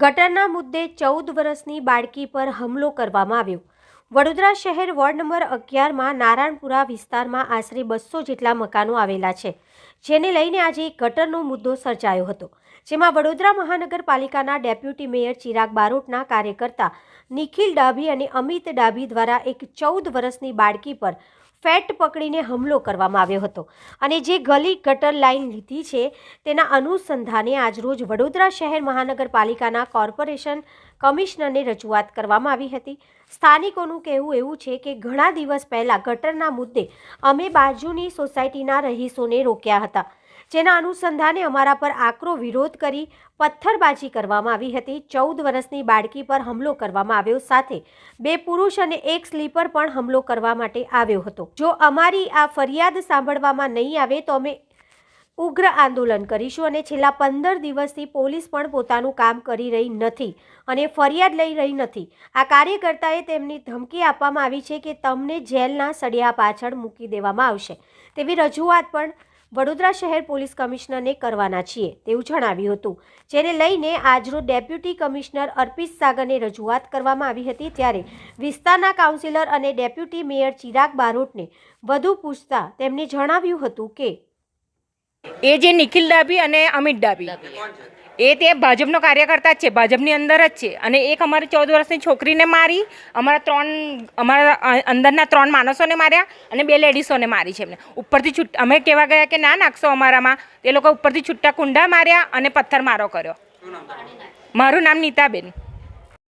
ગટરના મુદ્દે ચૌદ વર્ષની બાળકી પર હુમલો કરવામાં આવ્યો. વડોદરા શહેર વોર્ડ નંબર અગિયારમાં નારાયણપુરા વિસ્તારમાં આશરે બસો જેટલા મકાનો આવેલા છે, જેને લઈને આજે ગટરનો મુદ્દો સર્જાયો હતો, જેમાં વડોદરા મહાનગરપાલિકાના ડેપ્યુટી મેયર ચિરાગ બારોટના કાર્યકર્તા નિખિલ ડાભી અને અમિત ડાભી દ્વારા એક ચૌદ વર્ષની બાળકી પર ફેટ પકડીને હુમલો કરવામાં આવ્યો હતો. અને જે ગલી ગટર લાઇન લીધી છે, તેના અનુસંધાને આજરોજ વડોદરા શહેર મહાનગરપાલિકાના કોર્પોરેશન કમિશનરને રજૂઆત કરવામાં આવી હતી. સ્થાનિકોનું કહેવું એવું છે કે ઘણા દિવસ પહેલાં ગટરના મુદ્દે અમે બાજુની સોસાયટીના રહીશોને રોક્યા હતા. જેના અનુસંધાને અમારા પર આકરો વિરોધ કરી પથ્થરબાજી કરવામાં આવી હતી. ચૌદ વર્ષની બાળકી પર હુમલો કરવામાં આવ્યો સાથે બે પુરુષ અને એક સ્લીપર પણ હુમલો કરવા માટે આવ્યો હતો. જો અમારી આ ફરિયાદ સાંભળવામાં નહીં આવે તો અમે ઉગ્ર આંદોલન કરીશું અને છેલ્લા પંદર દિવસથી પોલીસ પણ પોતાનું કામ કરી રહી નથી અને ફરિયાદ લઈ રહી નથી. આ કાર્યકર્તાએ તેમની ધમકી આપવામાં આવી છે કે તમને જેલના સળિયા પાછળ મૂકી દેવામાં આવશે. તેવી રજૂઆત પણ વડોદરા શહેર પોલીસ કમિશનરને કરવાના છીએ તેવું જણાવ્યું હતું. જેને લઈને આજરોજ ડેપ્યુટી કમિશનર અર્પિત સાગરને રજૂઆત કરવામાં આવી હતી ત્યારે વિસ્તારના કાઉન્સિલર અને ડેપ્યુટી મેયર ચિરાગ બારોટને વધુ પૂછતા તેમણે જણાવ્યું હતું કે એ જે નિખિલ ડાભી અને અમિત ડાભી. એ તે ભાજપનો કાર્યકર્તા જ છે ભાજપની અંદર જ છે. અને એક અમારી ચૌદ વર્ષની છોકરીને મારી અમારા ત્રણ અમારા અંદરના ત્રણ માણસોને માર્યા અને બે લેડીસોને મારી છે એમને. ઉપરથી છૂટ અમે કહેવા ગયા કે ના નાખશો અમારામાં. તે લોકો ઉપરથી છૂટા કુંડા માર્યા અને પથ્થર મારો કર્યો મારું નામ નીતાબેન.